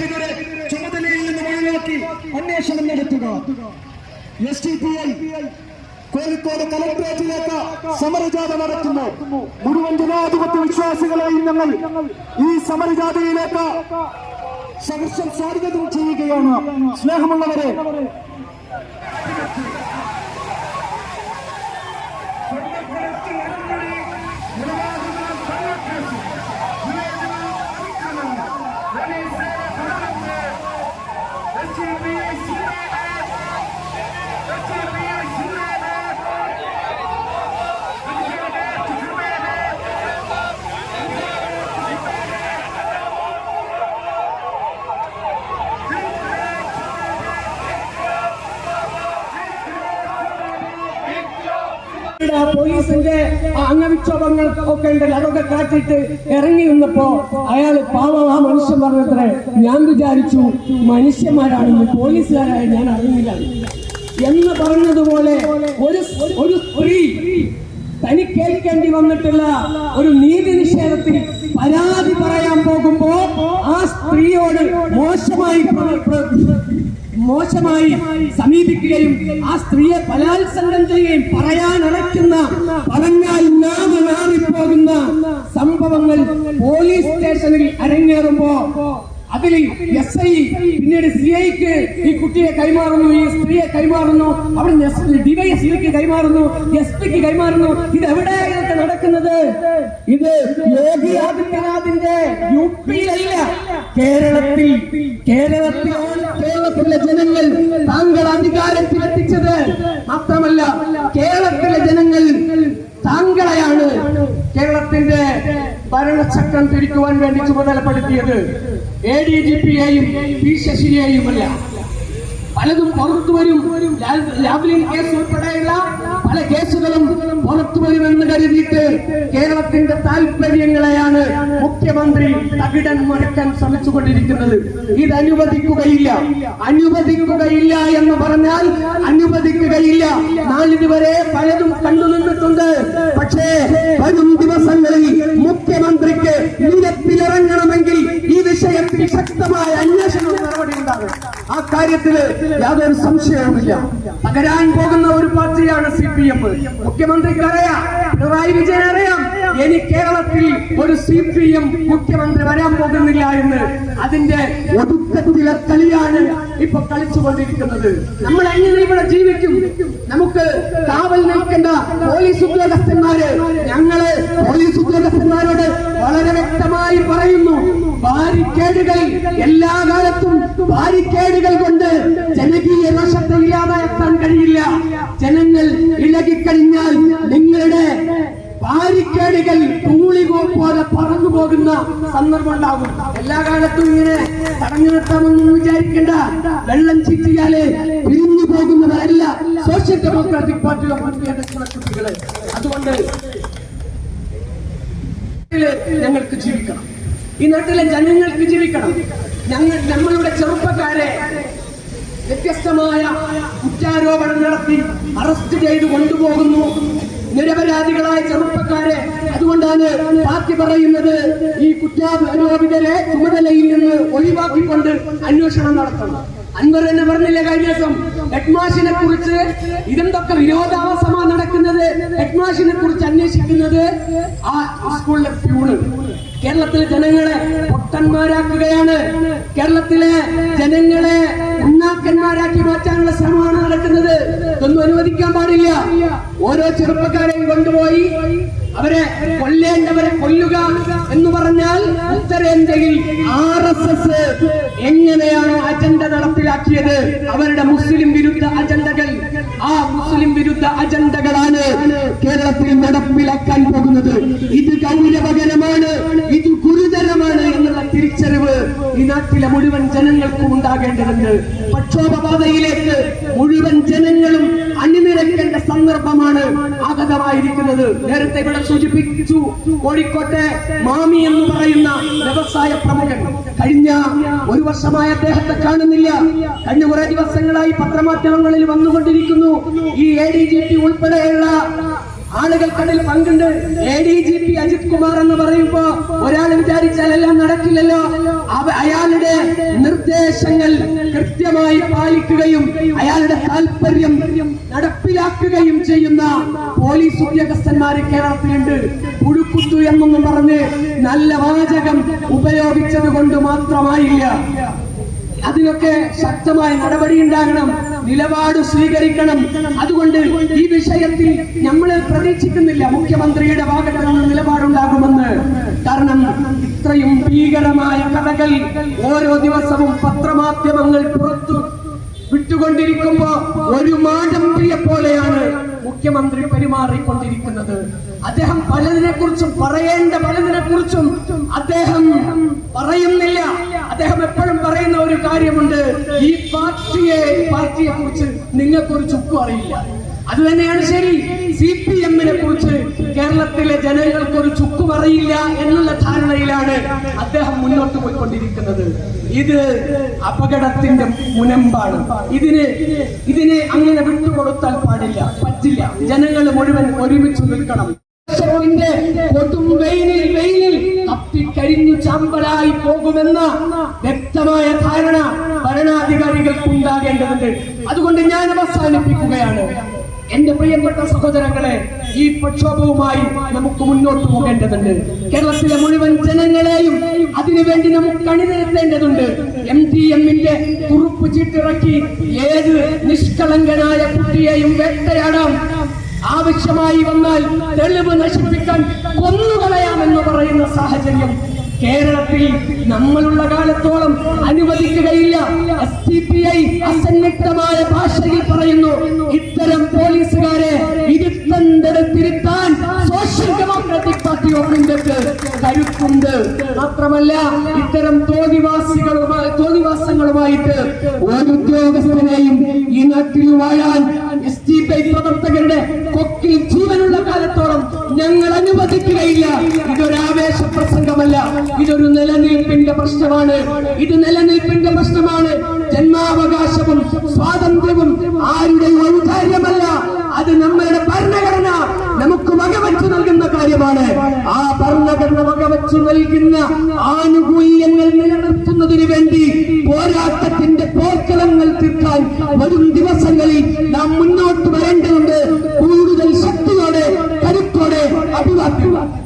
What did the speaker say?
അധ്യാപകരെ ചുമതലയിൽ നിന്ന് ഒഴിവാക്കി അന്വേഷണം നടത്തുക. S T P I Kozhikode കലക്ടറേറ്റിലേക്ക് സമരജാഥ നടത്തുന്നു. മുഴുവൻ ജനാധിപത്യ വിശ്വാസികളെയും ഞങ്ങൾ ഈ സമരജാഥയിലേക്ക് സഹർഷം സ്വാഗതം ചെയ്യുകയാണ്. സ്നേഹമുള്ളവരെ ആ പോലീസിന്റെ അംഗവിക്ഷോഭങ്ങൾ ഒക്കെ ഉണ്ടല്ലോ അതൊക്കെ കാട്ടിട്ട് ഇറങ്ങി നിന്നപ്പോ അയാൾ പാവം ആ മനുഷ്യൻ പറഞ്ഞത്രേ ഞാൻ വിചാരിച്ചു മനുഷ്യന്മാരാണെന്ന് പോലീസുകാരായ ഞാൻ അറിഞ്ഞില്ല എന്ന് പറഞ്ഞതുപോലെ ഒരു ഒരു സ്ത്രീ തനിക്കേൽക്കേണ്ടി വന്നിട്ടുള്ള ഒരു നീതി നിഷേധത്തിൽ പരാതി പറയാൻ പോകുമ്പോ ആ സ്ത്രീയോട് മോശമായി മോശമായി സമീപിക്കുകയും ആ സ്ത്രീയെ ബലാത്സംഗം ചെയ്യുകയും പറയാനടയ്ക്കുന്ന പറഞ്ഞാൽ നാമ മാറിപ്പോകുന്ന സംഭവങ്ങൾ പോലീസ് സ്റ്റേഷനിൽ അരങ്ങേറുമ്പോ അതിൽ എസ് ഐ പിന്നീട് സി ഐക്ക് ഈ കുട്ടിയെ കൈമാറുന്നു ഈ സ്ത്രീയെ കൈമാറുന്നു അവിടെ ഡിവൈഎസ്പിക്ക് കൈമാറുന്നു എസ് പിക്ക് കൈമാറുന്നു. ഇത് എവിടെയാണ് ഇതൊക്കെ നടക്കുന്നത്? ഇത് യോഗി ആദിത്യനാഥിന്റെ യു പിയിലല്ല കേരളത്തിൽ. കേരളത്തിലെ ജനങ്ങൾ താങ്കൾ അധികാരത്തിലെത്തിച്ചത്. മാത്രമല്ല കേരളത്തിലെ ജനങ്ങൾ താങ്കളെയാണ് കേരളത്തിന്റെ ഭരണചക്രം തിരിക്കുവാൻ വേണ്ടി ചുമതലപ്പെടുത്തിയത് എ ഡി ജി പിയെയും പി ശശിയെയും അല്ല പലതും പുറത്തു വരും. ലാവ്ലിൻ കേസ് ഉൾപ്പെടെയുള്ള പല കേസുകളും പുറത്തു വരുമെന്ന് കരുതിയിട്ട് കേരളത്തിന്റെ താല്പര്യങ്ങളെയാണ് മുഖ്യമന്ത്രി തകിടൻ മറിക്കാൻ ശ്രമിച്ചുകൊണ്ടിരിക്കുന്നത്. ഇത് അനുവദിക്കുകയില്ല അനുവദിക്കുകയില്ല എന്ന് പറഞ്ഞാൽ അനുവദിക്കുകയില്ല. നാളിതുവരെ പലതും കണ്ടുനിന്നിട്ടുണ്ട്. പക്ഷേ ശക്തമായ അന്വേഷണ നടപടി ഉണ്ടാകും. ആ കാര്യത്തിൽ യാതൊരു സംശയവുമില്ല. തകരാൻ പോകുന്ന ഒരു പാർട്ടിയാണ് സി പി എം മുഖ്യമന്ത്രിക്ക് അറിയാം പിണറായി വിജയൻ അറിയാം. ഇനി കേരളത്തിൽ ഒരു സി പി എം മുഖ്യമന്ത്രി വരാൻ പോകുന്നില്ല എന്ന്. അതിന്റെ ഒതുക്കത്തിലെ കളിയാണ് ഇപ്പൊ കളിച്ചുകൊണ്ടിരിക്കുന്നത്. നമ്മൾ എങ്ങനെ ഇവിടെ ജീവിക്കും? നമുക്ക് കാവൽ നിൽക്കേണ്ട പോലീസ് ഉദ്യോഗസ്ഥന്മാര് ഞങ്ങൾ പോലീസ് ഉദ്യോഗസ്ഥന്മാരോട് വളരെ വ്യക്തമായി പറയുന്നു. ബാരിക്കേഡുകൾ എല്ലാ കാലത്തും ബാരിക്കേഡുകൾ കൊണ്ട് ജനകീയ രോഷത്തെ ഇല്ലാതാക്കാൻ കഴിയില്ല. ജനങ്ങൾ ഇളകിക്കഴിഞ്ഞാൽ നിങ്ങളുടെ ബാരിക്കേഡുകൾ തൂളി പോലെ പറന്നു പോകുന്ന സന്ദർഭം ഉണ്ടാകും എല്ലാ കാലത്തും ഇങ്ങനെ തടഞ്ഞു നിർത്താമെന്ന് വിചാരിക്കേണ്ട. വെള്ളം ചിറ്റിയാലേ പിരിഞ്ഞു പോകുന്നവരല്ല സോഷ്യൽ ഡെമോക്രാറ്റിക് പാർട്ടി ഓഫ് അതുകൊണ്ട് ഞങ്ങൾക്ക് ജീവിക്കണം. ഈ നാട്ടിലെ ജനങ്ങൾക്ക് ജീവിക്കണം. ഞങ്ങൾ നമ്മളുടെ ചെറുപ്പക്കാരെ വ്യത്യസ്തമായ കുറ്റാരോപണം നടത്തി അറസ്റ്റ് ചെയ്ത് കൊണ്ടുപോകുന്നു. നിരപരാധികളായ ചെറുപ്പക്കാരെ അതുകൊണ്ടാണ് പാർട്ടി പറയുന്നത് ഈ കുറ്റാരോപിതരെ ചുമതലയിൽ നിന്ന് ഒഴിവാക്കിക്കൊണ്ട് അന്വേഷണം നടത്തണം. അൻവർ തന്നെ പറഞ്ഞില്ലേ കഴിഞ്ഞ ദിവസം? ഹെഡ്മാഷിനെ കുറിച്ച് ഇതെന്തൊക്കെ വിരോധാഭാസമാണ് നടക്കുന്നത്? ഹെഡ്മാഷിനെ കുറിച്ച് അന്വേഷിക്കുന്നത് ആ സ്കൂളിലെ പ്യൂണ് കേരളത്തിലെ ജനങ്ങളെ പൊട്ടന്മാരാക്കുകയാണ്. കേരളത്തിലെ ജനങ്ങളെ ഉണ്ണാക്കന്മാരാക്കി മാറ്റാനുള്ള ശ്രമമാണ് നടക്കുന്നത്. ഓരോ ചെറുപ്പക്കാരെയും കൊണ്ടുപോയി അവരെ കൊല്ലേണ്ടവരെ കൊല്ലുക എന്ന് പറഞ്ഞാൽ ഉത്തരേന്ത്യയിൽ ആർ എസ് എസ് എങ്ങനെയാണോ അജണ്ട നടപ്പിലാക്കിയത്? അവരുടെ മുസ്ലിം വിരുദ്ധ അജണ്ടകൾ. ആ മുസ്ലിം വിരുദ്ധ അജണ്ടകളാണ് കേരളത്തിൽ നടപ്പിലാക്കാൻ പോകുന്നത്. ഇത് ഗൗരവകരമാണ് ഇത് ഗുരുതരമാണ് എന്നുള്ള തിരിച്ചറിവ് ഈ നാട്ടിലെ മുഴുവൻ ജനങ്ങൾക്കും ഉണ്ടാകേണ്ടതുണ്ട്. പ്രക്ഷോഭപാതയിലേക്ക് മുഴുവൻ ജനങ്ങളും സന്ദർഭമാണ് ആഗതമായിരിക്കുന്നത്. നേരത്തെ ഇവിടെ സൂചിപ്പിച്ചു കോഴിക്കോട്ടെ മാമി എന്ന് പറയുന്ന വ്യവസായ പ്രമുഖൻ. കഴിഞ്ഞ ഒരു വർഷമായി അദ്ദേഹത്തെ കാണുന്നില്ല. കഴിഞ്ഞ കുറെ ദിവസങ്ങളായി പത്രമാധ്യമങ്ങളിൽ വന്നുകൊണ്ടിരിക്കുന്നു. ഈ എ ഡി ജി പി ഉൾപ്പെടെയുള്ള ആളുകൾക്കതിൽ പങ്കുണ്ട്. A D G P Ajith Kumar എന്ന് പറയുമ്പോ ഒരാൾ വിചാരിച്ചാൽ എല്ലാം നടക്കില്ലല്ലോ. അയാളുടെ നിർദ്ദേശങ്ങൾ കൃത്യമായി പാലിക്കുകയും അയാളുടെ താല്പര്യം നടപ്പിലാക്കുകയും ചെയ്യുന്ന പോലീസ് ഉദ്യോഗസ്ഥന്മാര് കേരളത്തിലുണ്ട്. പുഴുക്കുത്തു എന്നൊന്നും പറഞ്ഞ് നല്ല വാചകം ഉപയോഗിച്ചത് കൊണ്ട് മാത്രമായില്ല. അതിനൊക്കെ ശക്തമായ നടപടി ഉണ്ടാകണം നിലപാട് സ്വീകരിക്കണം. അതുകൊണ്ട് ഈ വിഷയത്തിൽ നമ്മൾ പ്രതീക്ഷിക്കുന്നില്ല മുഖ്യമന്ത്രിയുടെ ഭാഗത്ത് നിന്ന് നിലപാടുണ്ടാകുമെന്ന്. കാരണം ഇത്രയും ഭീകരമായ കഥകൾ ഓരോ ദിവസവും പത്രമാധ്യമങ്ങൾ പുറത്തു വിട്ടുകൊണ്ടിരിക്കുമ്പോ ഒരു മാടമ്പിയെ പോലെയാണ് മുഖ്യമന്ത്രി പെരുമാറിക്കൊണ്ടിരിക്കുന്നത്. അദ്ദേഹം പലതിനെ കുറിച്ചും പറയേണ്ട പലതിനെ കുറിച്ചും അദ്ദേഹം പറയുന്നില്ല. അദ്ദേഹം എപ്പോഴും പറയുന്ന പാർട്ടിയെ പാർട്ടിയെ കുറിച്ച് നിങ്ങൾക്കൊരു ചുക്കും അറിയില്ല. അത് തന്നെയാണ് ശരി. സി പി എമ്മിനെ കുറിച്ച് കേരളത്തിലെ ജനങ്ങൾക്ക് ഒരു ചുക്കും അറിയില്ല എന്നുള്ള ധാരണയിലാണ് അദ്ദേഹം മുന്നോട്ട് പോയിക്കൊണ്ടിരിക്കുന്നത്. ഇത് അപകടത്തിന്റെ മുനമ്പാണ്. ഇതിന് ഇതിനെ അങ്ങനെ വിട്ടുകൊടുത്താൽ പാടില്ല. പറ്റില്ല. ജനങ്ങൾ മുഴുവൻ ഒരുമിച്ച് നിൽക്കണം. വെയിലിൽ കത്തിക്കരിഞ്ഞു ചാമ്പലായി പോകുമെന്ന വ്യക്തമായ ധാരണ ഭരണാധികാരികൾക്ക് ഉണ്ടാകേണ്ടതുണ്ട് അതുകൊണ്ട് ഞാൻ അവസാനിപ്പിക്കുകയാണ്. എന്റെ പ്രിയപ്പെട്ട സഹോദരങ്ങളെ ഈ പ്രക്ഷോഭവുമായി നമുക്ക് മുന്നോട്ട് പോകേണ്ടതുണ്ട്. കേരളത്തിലെ മുഴുവൻ ജനങ്ങളെയും അതിനുവേണ്ടി നമുക്ക് അണിനിരത്തേണ്ടതുണ്ട്. എം ടി എമ്മിന്റെ കുറുപ്പ് ചീട്ടിറക്കി ഏത് നിഷ്കളങ്കനായ കുട്ടിയെയും വേട്ടയാടാം. ആവശ്യമായി വന്നാൽ തെളിവ് നശിപ്പിക്കാൻ കൊന്നുകളയാമെന്ന് പറയുന്ന സാഹചര്യം കേരളത്തിൽ നമ്മളുള്ള കാലത്തോളം അനുവദിക്കുകയില്ല. എസ് സി പി ഐ അസന്നിഗ്ധമായ ഭാഷയിൽ പറയുന്നു ഇത്തരം പോലീസുകാരെ ഇരുത്തണ്ടെടുത്തിരുത്താൻ സോഷ്യൽ ഡെമോക്രാറ്റിക് പാർട്ടി ഓഫ് ഇന്ത്യയ്ക്ക് കരുത്തുണ്ട്. മാത്രമല്ല ഇത്തരം തോന്നിവാസികളുമായി തോന്നിവാസങ്ങളുമായിട്ട് ഒരു ഉദ്യോഗസ്ഥനെയും ഈ നാട്ടിൽ വാഴാൻ പി പ്രവർത്തകരുടെ കൊക്കിൽ ജീവനുള്ള കാലത്തോളം ഞങ്ങൾ അനുവദിക്കുകയില്ല. ഇതൊരു ആവേശ പ്രസംഗമല്ല. ഇതൊരു നിലനിൽപ്പിന്റെ പ്രശ്നമാണ്. ഇത് നിലനിൽപ്പിന്റെ പ്രശ്നമാണ്. ജന്മാവകാശവും സ്വാതന്ത്ര്യവും ആരുടെ ഔദാര്യമല്ല. അത് നമ്മളുടെ ഭരണഘടന. നമുക്ക് വകവച്ചു നൽകുന്ന കാര്യമാണ്. ആ ഭരണഘടന വകവച്ചു നൽകുന്ന ആനുകൂല്യങ്ങൾ നിലനിർത്തുന്നതിനു വേണ്ടി പോരാട്ടത്തിന്റെ പോർക്കളങ്ങൾ തീർക്കാൻ വരും ദിവസങ്ങളിൽ നാം മുന്നോട്ട് വരേണ്ടതുണ്ട്. കൂടുതൽ ശക്തിയോടെ കരുത്തോടെ അഭിവാദ്യം.